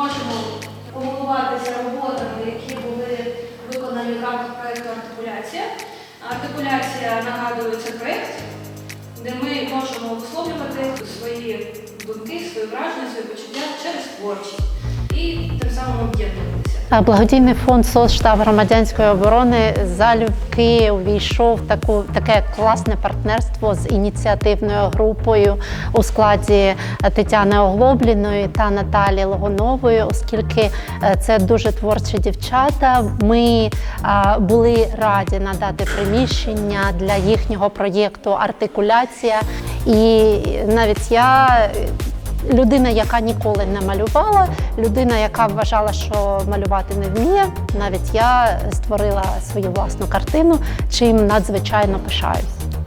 можемо помилуватися роботами, які були виконані в рамках проєкту артикуляція. Артикуляція нагадує це проєкт, де ми можемо висловлювати свої думки, свої враження, свої почуття через творчість і об'єднуватися. Благодійний фонд соцштаб громадянської оборони залюбки увійшов в таку таке класне партнерство з ініціативною групою у складі Тетяни Оглобліної та Наталі Логонової, оскільки е, це дуже творчі дівчата. Ми були раді надати приміщення для їхнього проєкту Артикуляція. І навіть я людина, яка ніколи не малювала, людина, яка вважала, що малювати не вміє. Навіть я створила свою власну картину, чим надзвичайно пишаюсь.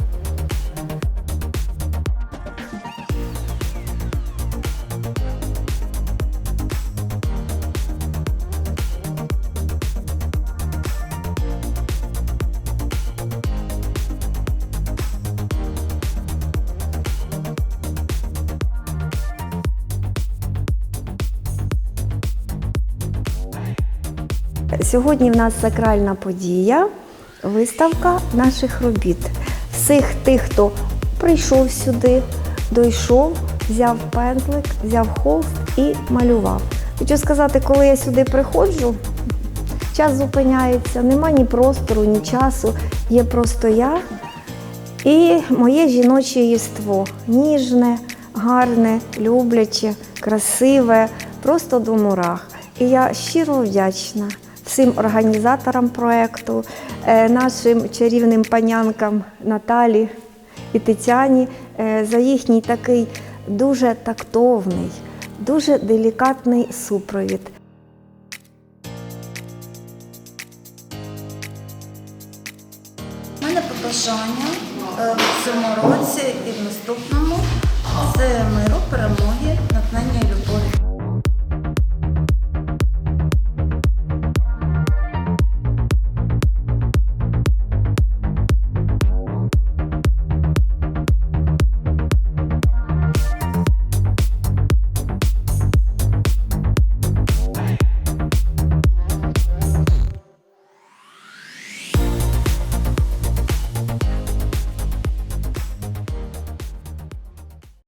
Сьогодні в нас сакральна подія, виставка наших робіт. Всіх тих, хто прийшов сюди, дійшов, взяв пензлик, взяв холст і малював. Хочу сказати, коли я сюди приходжу, час зупиняється, нема ні простору, ні часу, є просто я і моє жіноче єство. Ніжне, гарне, любляче, красиве, просто до мурах. І я щиро вдячна всім організаторам проєкту, е, нашим чарівним панянкам Наталі і Тетяні е, за їхній такий дуже тактовний, дуже делікатний супровід. У мене побажання е, в цьому році і в наступному це перемоги